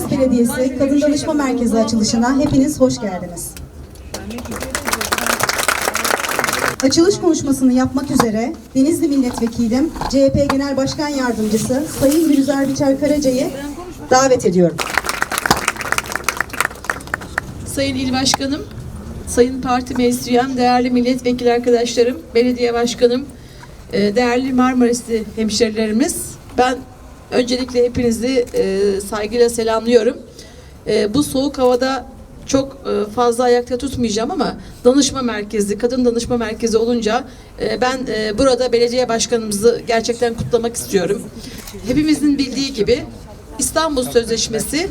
Marmaris Belediyesi Kadın Danışma Merkezi açılışına hepiniz hoş geldiniz. Açılış konuşmasını yapmak üzere Denizli Milletvekilim, CHP Genel Başkan Yardımcısı Sayın Gülüzer Biçer Karaca'yı davet ediyorum. Sayın İl Başkanım, Sayın Parti Meclisüyem, değerli milletvekili arkadaşlarım, belediye başkanım, e, değerli Marmarisli hemşerilerimiz. Ben öncelikle hepinizi e, saygıyla selamlıyorum. E, Bu soğuk havada çok e, fazla ayakta tutmayacağım ama danışma merkezi, kadın danışma merkezi olunca e, ben e, burada belediye başkanımızı gerçekten kutlamak istiyorum. Hepimizin bildiği gibi İstanbul Sözleşmesi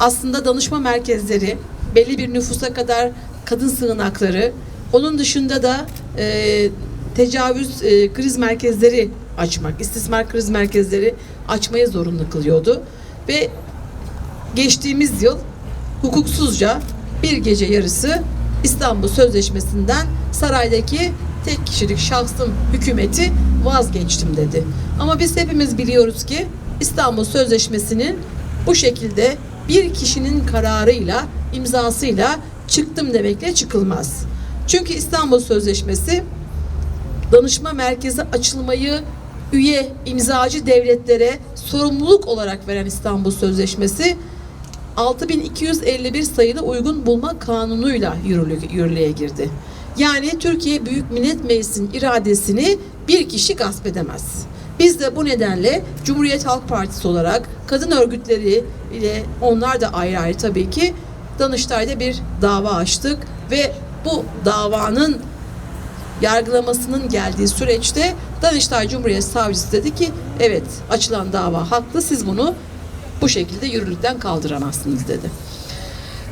aslında danışma merkezleri, belli bir nüfusa kadar kadın sığınakları, onun dışında da e, tecavüz e, kriz merkezleri açmak, istismar kriz merkezleri açmaya zorunlu kılıyordu. Ve geçtiğimiz yıl hukuksuzca bir gece yarısı İstanbul Sözleşmesi'nden saraydaki tek kişilik şahsım hükümeti vazgeçtim dedi. Ama biz hepimiz biliyoruz ki İstanbul Sözleşmesi'nin bu şekilde bir kişinin kararıyla, imzasıyla çıktım demekle çıkılmaz. Çünkü İstanbul Sözleşmesi danışma merkezi açılmayı üye imzacı devletlere sorumluluk olarak veren İstanbul Sözleşmesi 6251 sayılı uygun bulma kanunuyla yürürlü- yürürlüğe girdi. Yani Türkiye Büyük Millet Meclisi'nin iradesini bir kişi gasp edemez. Biz de bu nedenle Cumhuriyet Halk Partisi olarak kadın örgütleri ile onlar da ayrı ayrı tabii ki Danıştay'da bir dava açtık ve bu davanın yargılamasının geldiği süreçte Danıştay Cumhuriyet Savcısı dedi ki evet açılan dava haklı siz bunu bu şekilde yürürlükten kaldıramazsınız dedi.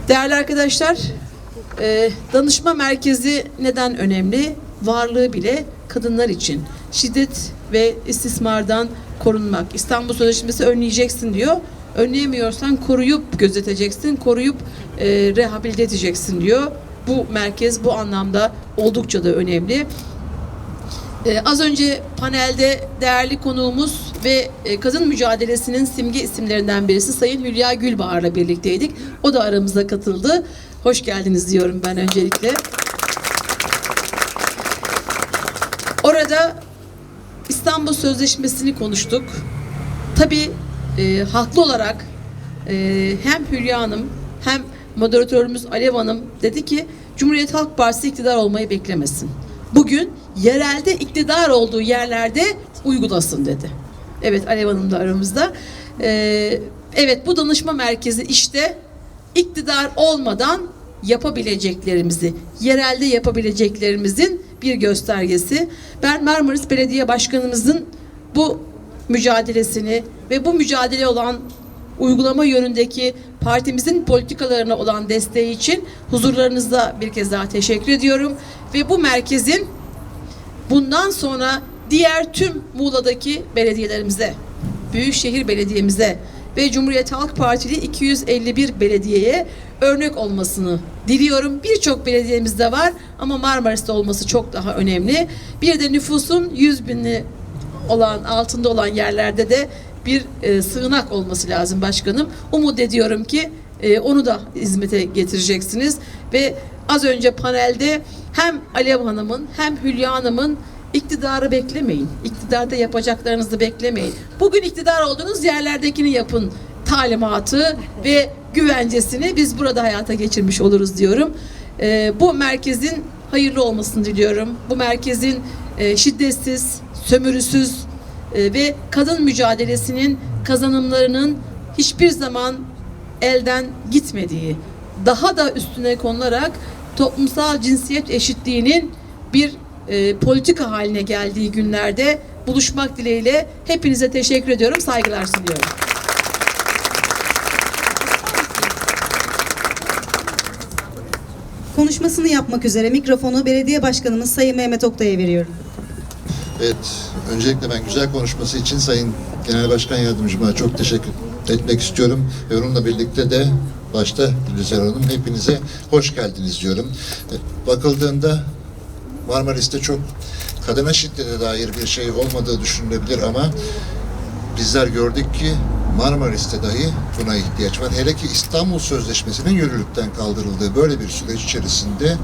Değerli arkadaşlar e, danışma merkezi neden önemli? Varlığı bile kadınlar için şiddet ve istismardan korunmak. İstanbul Sözleşmesi önleyeceksin diyor. Önleyemiyorsan koruyup gözeteceksin, koruyup e, rehabilite edeceksin diyor. Bu merkez bu anlamda oldukça da önemli. Ee, az önce panelde değerli konuğumuz ve e, kadın mücadelesinin simge isimlerinden birisi Sayın Hülya Gülbahar'la birlikteydik. O da aramıza katıldı. Hoş geldiniz diyorum ben öncelikle. Orada İstanbul Sözleşmesi'ni konuştuk. Tabii e, haklı olarak e, hem Hülya Hanım hem moderatörümüz Alev Hanım dedi ki Cumhuriyet Halk Partisi iktidar olmayı beklemesin. Bugün yerelde iktidar olduğu yerlerde uygulasın dedi. Evet Alev Hanım da aramızda. E, evet bu danışma merkezi işte iktidar olmadan yapabileceklerimizi, yerelde yapabileceklerimizin bir göstergesi. Ben Marmaris Belediye Başkanımızın bu mücadelesini ve bu mücadele olan uygulama yönündeki partimizin politikalarına olan desteği için huzurlarınızda bir kez daha teşekkür ediyorum. Ve bu merkezin bundan sonra diğer tüm Muğla'daki belediyelerimize, Büyükşehir Belediye'mize ve Cumhuriyet Halk Partili 251 belediyeye örnek olmasını diliyorum. Birçok belediyemizde var ama Marmaris'te olması çok daha önemli. Bir de nüfusun 100 binli olan altında olan yerlerde de bir e, sığınak olması lazım başkanım. Umut ediyorum ki e, onu da hizmete getireceksiniz ve az önce panelde hem Alev Hanım'ın hem Hülya Hanım'ın iktidarı beklemeyin. İktidarda yapacaklarınızı beklemeyin. Bugün iktidar olduğunuz yerlerdekini yapın talimatı ve güvencesini biz burada hayata geçirmiş oluruz diyorum. E, bu merkezin hayırlı olmasını diliyorum. Bu merkezin e, şiddetsiz, sömürüsüz e, ve kadın mücadelesinin kazanımlarının hiçbir zaman elden gitmediği, daha da üstüne konularak toplumsal cinsiyet eşitliğinin bir e, politika haline geldiği günlerde buluşmak dileğiyle hepinize teşekkür ediyorum, saygılar sunuyorum. Konuşmasını yapmak üzere mikrofonu Belediye Başkanımız Sayın Mehmet Oktay'a veriyorum. Evet, öncelikle ben güzel konuşması için Sayın Genel Başkan Yardımcıma çok teşekkür etmek istiyorum. Ve onunla birlikte de başta Gülizar Hanım hepinize hoş geldiniz diyorum. E, Bakıldığında Marmaris'te çok kadına şiddete dair bir şey olmadığı düşünülebilir ama bizler gördük ki Marmaris'te dahi buna ihtiyaç var. Hele ki İstanbul Sözleşmesi'nin yürürlükten kaldırıldığı böyle bir süreç içerisinde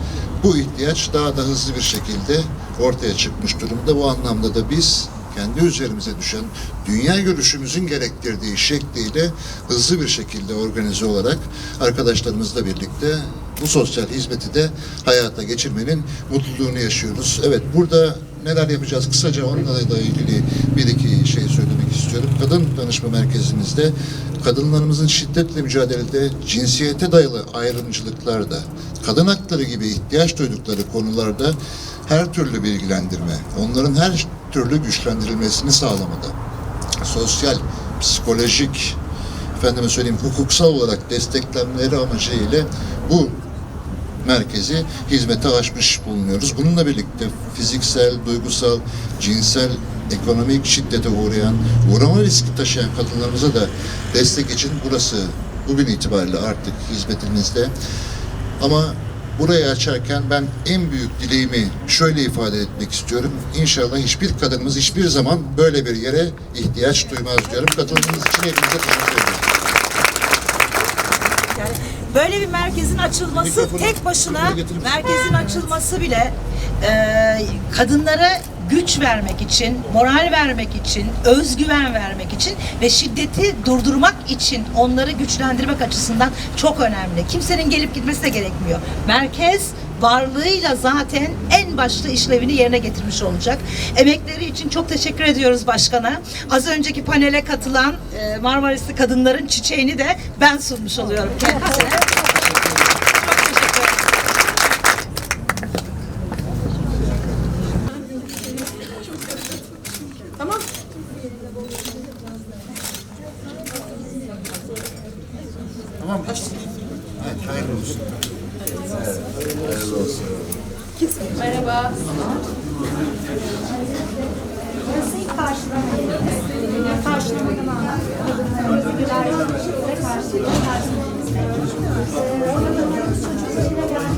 bu ihtiyaç daha da hızlı bir şekilde ortaya çıkmış durumda. Bu anlamda da biz kendi üzerimize düşen dünya görüşümüzün gerektirdiği şekliyle hızlı bir şekilde organize olarak arkadaşlarımızla birlikte bu sosyal hizmeti de hayata geçirmenin mutluluğunu yaşıyoruz. Evet burada neler yapacağız kısaca onunla da ilgili bir iki istiyorum. Kadın danışma merkezimizde kadınlarımızın şiddetle mücadelede cinsiyete dayalı ayrımcılıklarda, kadın hakları gibi ihtiyaç duydukları konularda her türlü bilgilendirme, onların her türlü güçlendirilmesini sağlamada, sosyal, psikolojik, efendime söyleyeyim hukuksal olarak desteklenmeleri amacıyla bu merkezi hizmete açmış bulunuyoruz. Bununla birlikte fiziksel, duygusal, cinsel, ekonomik şiddete uğrayan, uğrama riski taşıyan kadınlarımıza da destek için burası bugün itibariyle artık hizmetimizde. Ama burayı açarken ben en büyük dileğimi şöyle ifade etmek istiyorum. İnşallah hiçbir kadınımız hiçbir zaman böyle bir yere ihtiyaç duymaz diyorum. Katıldığınız için hepinize teşekkür ederim. Yani böyle bir merkezin açılması Mikrofonu- tek başına merkezin açılması bile e, kadınlara güç vermek için, moral vermek için, özgüven vermek için ve şiddeti durdurmak için onları güçlendirmek açısından çok önemli. Kimsenin gelip gitmesi de gerekmiyor. Merkez varlığıyla zaten en başta işlevini yerine getirmiş olacak. Emekleri için çok teşekkür ediyoruz başkana. Az önceki panele katılan e, Marmarisli kadınların çiçeğini de ben sunmuş oluyorum kendisine. Çok teşekkür ederim. Tamam mı? Evet, hayırlı olsun. Hayırlı olsun. Merhaba. Şöyle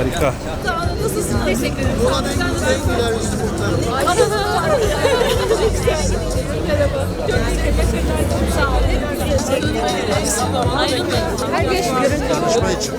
Harika. Nasılsın? Teşekkür ederim. Merhaba. Çok teşekkür Sağ olun. Ayrılmayın. Her geç görüntü. Konuşma için.